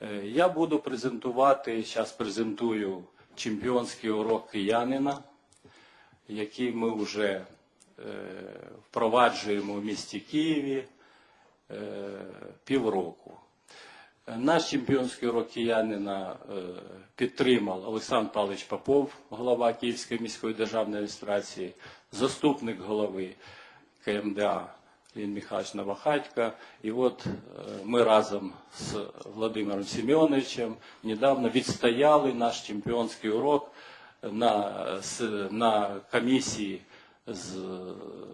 Е, Я буду презентувати, зараз презентую чемпіонський урок киянина, який ми вже е, впроваджуємо в місті Києві е, півроку. Наш чемпіонський урок киянина підтримав Олександр Павлович Попов, голова Київської міської державної адміністрації, заступник голови КМДА Лін Михайлович Новохатько. І от е, ми разом з Владимиром Семеновичем недавно відстояли наш чемпіонський урок на, на комісії з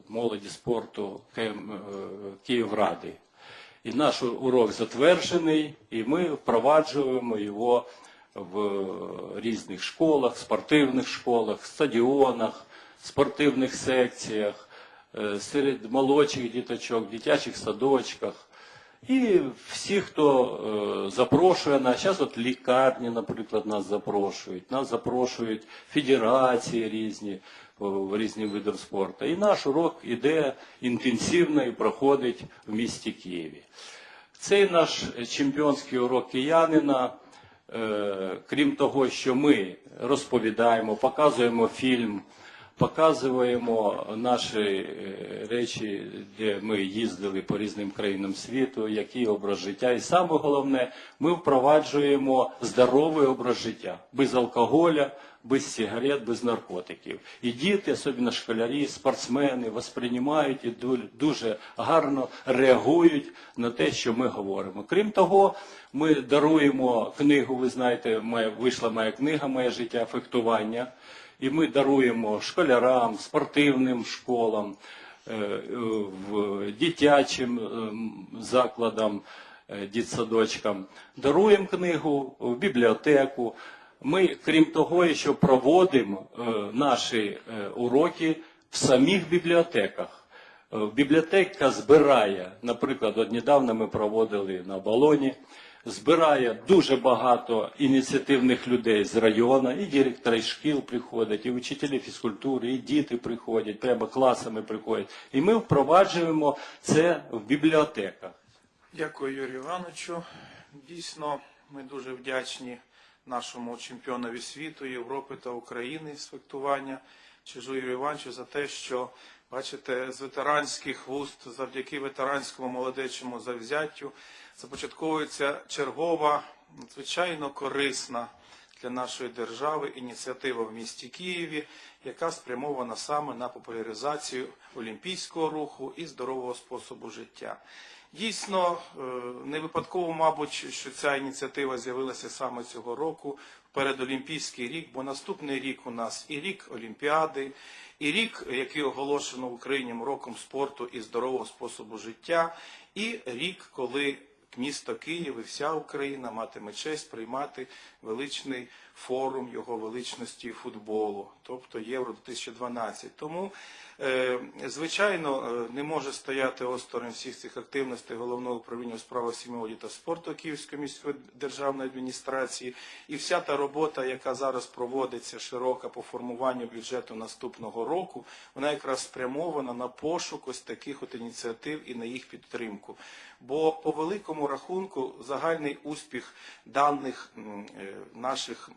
молоді спорту е, Київради. І наш урок затверджений, і ми впроваджуємо його в різних школах, спортивних школах, стадіонах, спортивних секціях, серед молодших діточок, дитячих садочках. І всі, хто е, запрошує нас, зараз от лікарні, наприклад, нас запрошують, нас запрошують федерації різні в різні види спорту. І наш урок іде інтенсивно і проходить в місті Києві. Цей наш чемпіонський урок киянина, е, крім того, що ми розповідаємо, показуємо фільм, показуємо наші е, речі, де ми їздили по різним країнам світу, який образ життя. І саме головне, ми впроваджуємо здоровий образ життя без алкоголя, без сигарет, без наркотиків. І діти, особливо школярі, спортсмени, восприймають і дуже гарно реагують на те, що ми говоримо. Крім того, ми даруємо книгу. Ви знаєте, моя вийшла моя книга Моє життя фехтування. І ми даруємо школярам, спортивним школам, е, е, дитячим ем, закладам, е, дитсадочкам. Даруємо книгу в бібліотеку. Ми, крім того, що проводимо е, наші е, уроки в самих бібліотеках. Е, Бібліотека збирає, наприклад, от недавно ми проводили на балоні, збирає дуже багато ініціативних людей з району, і директори шкіл приходять, і вчителі фізкультури, і діти приходять, прямо класами приходять. І ми впроваджуємо це в бібліотеках. Дякую, Юрію Івановичу. Дійсно, ми дуже вдячні нашому чемпіонові світу, Європи та України з фехтування Чижу Юрію Івановичу за те, що бачите, з ветеранських вуст, завдяки ветеранському молодечому завзяттю, започатковується чергова, надзвичайно корисна для нашої держави ініціатива в місті Києві, яка спрямована саме на популяризацію олімпійського руху і здорового способу життя. Дійсно, е, не випадково, мабуть, що ця ініціатива з'явилася саме цього року, передолімпійський рік, бо наступний рік у нас і рік Олімпіади, і рік, який оголошено в Україні роком спорту і здорового способу життя, і рік, коли місто Київ і вся Україна матиме честь приймати величний форум його величності футболу, тобто Євро 2012. Тому, е, звичайно, е, не може стояти осторонь всіх цих активностей головного управління у справах сім'ї та спорту Київської міської державної адміністрації і вся та робота, яка зараз проводиться широка по формуванню бюджету наступного року, вона якраз спрямована на пошук ось таких от ініціатив і на їх підтримку. Бо по великому рахунку загальний успіх даних е, наших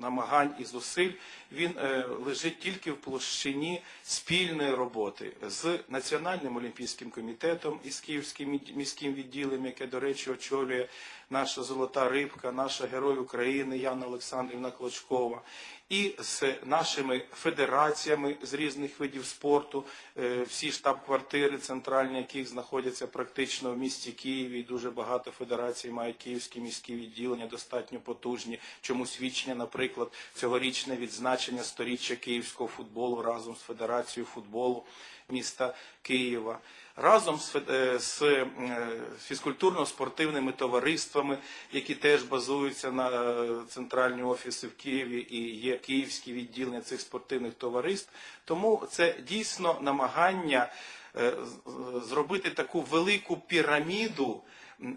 намагань і зусиль він е, лежить тільки в площині спільної роботи з Національним олімпійським комітетом і з Київським міським відділом, яке, до речі, очолює наша золота рибка, наша герой України Яна Олександрівна Клочкова, і з нашими федераціями з різних видів спорту, е, всі штаб-квартири центральні, яких знаходяться практично в місті Києві. Дуже багато федерацій мають київські міські відділення, достатньо потужні. Чому свідчення, наприклад, цьогорічне відзначення сторіччя київського футболу разом з Федерацією футболу міста Києва. Разом з, е, е, фізкультурно-спортивними товариствами, які теж базуються на е, центральні офіси в Києві і є київські відділення цих спортивних товариств. Тому це дійсно намагання зробити таку велику піраміду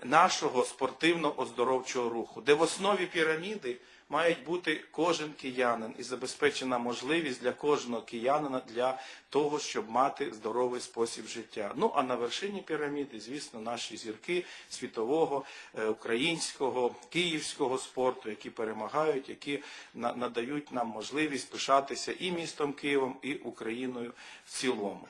нашого спортивно-оздоровчого руху, де в основі піраміди мають бути кожен киянин і забезпечена можливість для кожного киянина для того, щоб мати здоровий спосіб життя. Ну а на вершині піраміди, звісно, наші зірки світового, е, українського, київського спорту, які перемагають, які надають нам можливість пишатися і містом Києвом, і Україною в цілому.